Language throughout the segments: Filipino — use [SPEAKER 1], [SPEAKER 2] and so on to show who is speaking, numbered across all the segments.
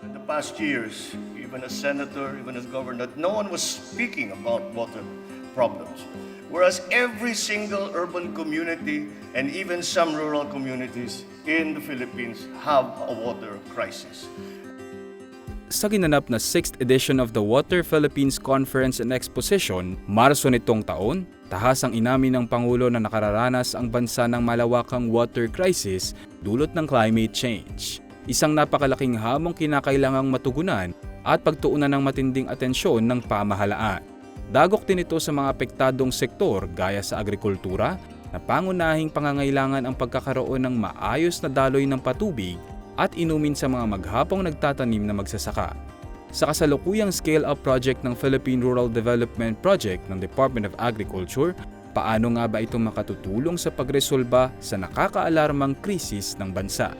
[SPEAKER 1] In the past years, even as senator, even as governor, no one was speaking about water problems. Whereas every single urban community and even some rural communities in the Philippines have a water crisis.
[SPEAKER 2] Sa ginanap na 6th edition of the Water Philippines Conference and Exposition, Marso nitong taon, tahasang inamin ng Pangulo na nakararanas ang bansa ng malawakang water crisis dulot ng climate change. Isang napakalaking hamong kinakailangang matugunan at pagtuunan ng matinding atensyon ng pamahalaan. Dagok din ito sa mga apektadong sektor gaya sa agrikultura na pangunahing pangangailangan ang pagkakaroon ng maayos na daloy ng patubig at inumin sa mga maghapong nagtatanim na magsasaka. Sa kasalukuyang scale-up project ng Philippine Rural Development Project ng Department of Agriculture, paano nga ba ito makatutulong sa pagresolba sa nakakaalarmang krisis ng bansa?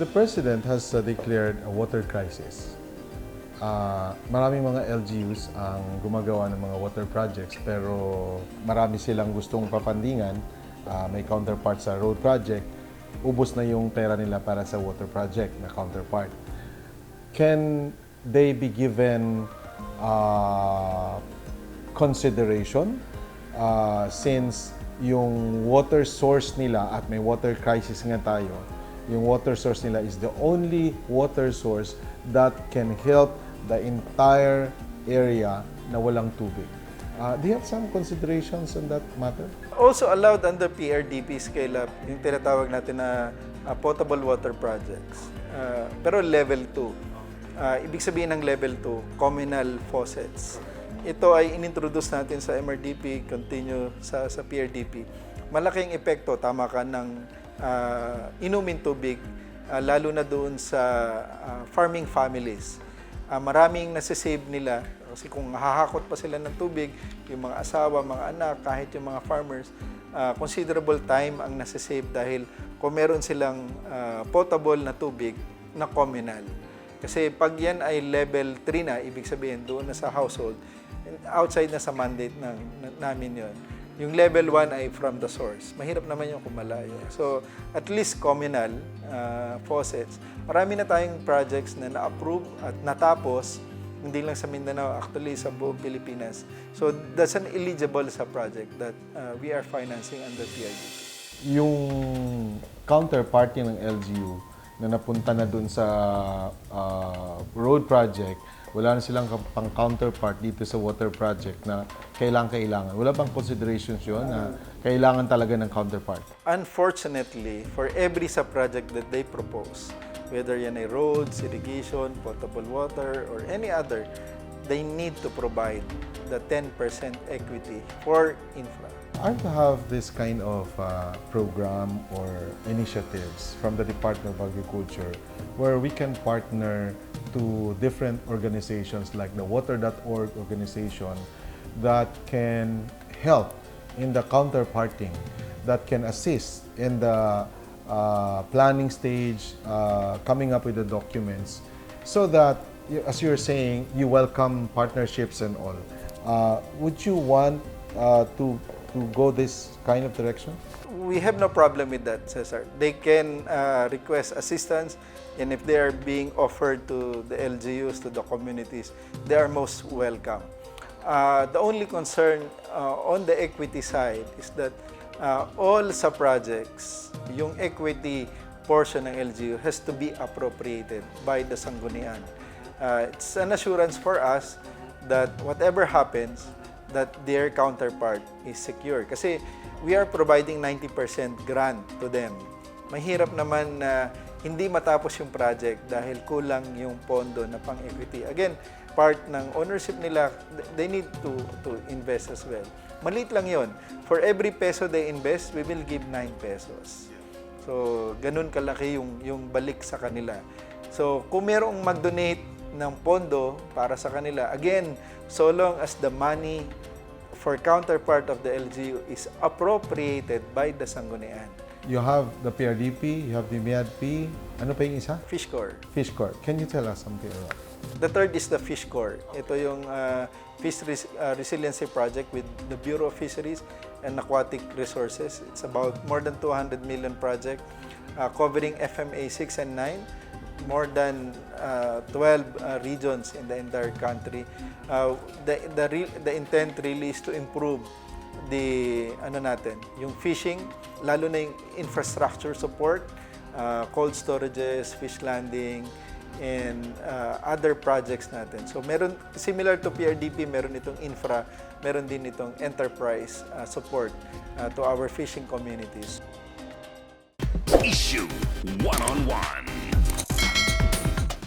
[SPEAKER 3] The President has uh, declared a water crisis. Ah, maraming mga LGUs ang gumagawa ng mga water projects pero marami silang gustong papandingan. Ah, may counterpart sa road project. Ubos na yung pera nila para sa water project na counterpart. Can they be given ah, consideration ah, since yung water source nila at may water crisis nga tayo, yung water source nila is the only water source that can help the entire area na walang tubig. Uh, do you have some considerations on that matter?
[SPEAKER 4] Also allowed under PRDP scale up, yung tinatawag natin na uh, potable water projects. Uh, pero level 2. Uh, ibig sabihin ng level 2, communal faucets. Ito ay inintroduce natin sa MRDP, continue sa, sa PRDP. Malaking epekto, tama ka, ng uh, inumin tubig, uh, lalo na doon sa uh, farming families. Uh, maraming nasisave nila kasi kung hahakot pa sila ng tubig, yung mga asawa, mga anak, kahit yung mga farmers, uh, considerable time ang nasisave dahil kung meron silang uh, potable na tubig na communal. Kasi pag yan ay level 3 na, ibig sabihin doon na sa household, outside na sa mandate ng, na- namin yon yung level 1 ay from the source. Mahirap naman yung kumalayo. So, at least communal uh, faucets. Marami na tayong projects na na-approve at natapos, hindi lang sa Mindanao, actually sa buong Pilipinas. So, that's an eligible sa project that uh, we are financing under PRD.
[SPEAKER 3] Yung counterparty ng LGU na napunta na dun sa uh, road project, wala na silang pang counterpart dito sa water project na kailangan-kailangan. Wala bang considerations yun na kailangan talaga ng counterpart?
[SPEAKER 4] Unfortunately, for every sub-project that they propose, whether yan ay roads, irrigation, potable water, or any other, they need to provide the 10% equity for infra.
[SPEAKER 3] Are to have this kind of uh, program or initiatives from the Department of Agriculture where we can partner to different organizations like the Water.org organization that can help in the counterparting, that can assist in the uh, planning stage, uh, coming up with the documents, so that, as you're saying, you welcome partnerships and all. Uh, would you want uh, to to go this kind of direction?
[SPEAKER 4] We have no problem with that, Cesar. They can uh, request assistance, and if they are being offered to the LGUs, to the communities, they are most welcome. Uh, the only concern uh, on the equity side is that uh, all sa projects, yung equity portion ng LGU has to be appropriated by the Sanggunian. Uh, it's an assurance for us that whatever happens, that their counterpart is secure. Kasi we are providing 90% grant to them. Mahirap naman na hindi matapos yung project dahil kulang yung pondo na pang-equity. Again, part ng ownership nila, they need to, to invest as well. Maliit lang yon. For every peso they invest, we will give 9 pesos. So, ganun kalaki yung, yung balik sa kanila. So, kung merong mag-donate ng pondo para sa kanila, again, so long as the money for counterpart of the LGU is appropriated by the Sanggunian.
[SPEAKER 3] You have the PRDP, you have the MIADP, ano pa yung isa?
[SPEAKER 4] Fish Corps.
[SPEAKER 3] Fish Corps. Can you tell us something about
[SPEAKER 4] The third is the Fish Corps. Ito yung uh, Fish Res- uh, Resiliency Project with the Bureau of Fisheries and Aquatic Resources. It's about more than 200 million project uh, covering FMA 6 and 9 more than uh, 12 uh, regions in the entire country. Uh, the, the, re- the intent really is to improve the ano natin, yung fishing, lalo na yung infrastructure support, uh, cold storages, fish landing, and uh, other projects natin. So meron similar to PRDP, meron itong infra, meron din itong enterprise uh, support uh, to our fishing communities.
[SPEAKER 5] Issue one on one.